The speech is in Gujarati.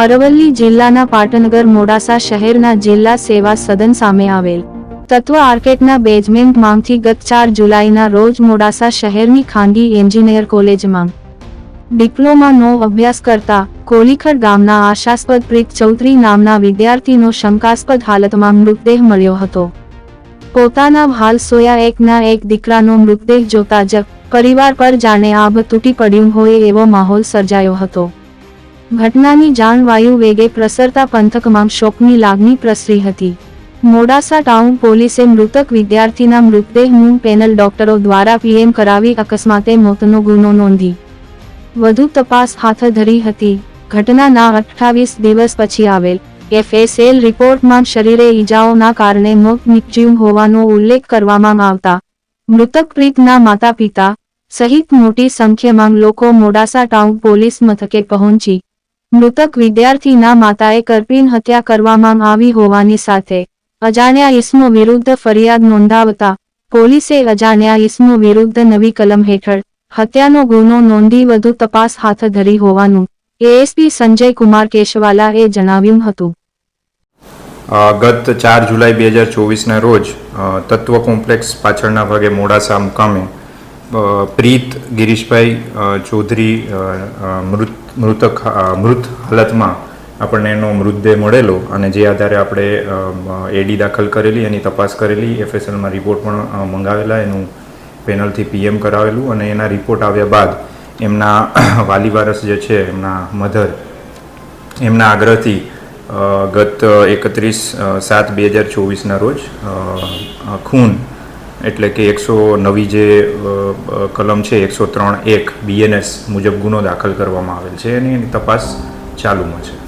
અરવલ્લી જિલ્લાના પાટનગર મોડાસા શહેરના જિલ્લા સેવા સદન સામે આવેલ તત્વ આર્કેટના બેઝમેન્ટમાંથી ગત ચાર જુલાઈના રોજ મોડાસા શહેરની ખાનગી એન્જિનિયર કોલેજમાં ડિપ્લોમાનો અભ્યાસ કરતા કોલીખડ ગામના આશાસ્પદ પ્રીત ચૌધરી નામના વિદ્યાર્થીનો શંકાસ્પદ હાલતમાં મૃતદેહ મળ્યો હતો. પોતાના હાલ સોયા એકના એક દીકરાનો મૃતદેહ જોતા જ પરિવાર પર જાણે આભ તૂટી પડ્યું હોય એવો માહોલ સર્જાયો હતો. ઘટનાની જાણ વાયુ વેગે પ્રસરતા પંથકમાં શોકની લાગણી પ્રસરી હતી. મોડાસા ટાઉન પોલીસે મૃતક વિદ્યાર્થીના મૃતદેહનું પેનલ ડોક્ટરો દ્વારા પીએમ કરાવી અકસ્માતે મોતનો ગુનો નોંધી. વધુ તપાસ હાથ ધરી હતી. ઘટનાના અઠ્ઠાવીસ દિવસ પછી આવેલ એફએસએલ રિપોર્ટમાં શરીરે ઈજાઓના કારણે મોત નિપજ્યું હોવાનો ઉલ્લેખ કરવામાં આવતા મૃતક પ્રીતના માતા પિતા સહિત મોટી સંખ્યામાં લોકો મોડાસા ટાઉન પોલીસ મથકે પહોંચી. મૃતક વિદ્યાર્થીના માતાએ કરપીન હત્યા કરવામાં આવી હોવાની સાથે અજાણ્યા ઇસમો વિરુદ્ધ ફરિયાદ નોંધાવતા પોલીસે અજાણ્યા ઇસમો વિરુદ્ધ નવી કલમ હેઠળ હત્યાનો ગુનો નોંધી વધુ તપાસ હાથ ધરી હોવાનું એએસપી સંજય કુમાર કેશવાલાએ જણાવ્યું હતું. ગત ચાર જુલાઈ બે હજાર ચોવીસના રોજ તત્વ કોમ્પ્લેક્સ પાછળના ભાગે મોડાસા મુકામે પ્રીત ગિરીશભાઈ ચૌધરી મૃત મૃતક મૃત હાલતમાં આપણને એનો મૃતદેહ મળેલો અને જે આધારે આપણે એડી દાખલ કરેલી, એની તપાસ કરેલી એફએસએલમાં રિપોર્ટ પણ મંગાવેલા, એનું પેનલથી પીએમ કરાવેલું અને એના રિપોર્ટ આવ્યા બાદ એમના વાલી વારસ જે છે, એમના મધર, એમના આગ્રહથી ગત એકત્રીસ સાત બે હજાર ચોવીસના રોજ ખૂન એટલે કે એકસો નવી જે કલમ છે, એકસો ત્રણ એક બીએનએસ મુજબ ગુનો દાખલ કરવામાં આવેલ છે અને એની તપાસ ચાલુમાં છે.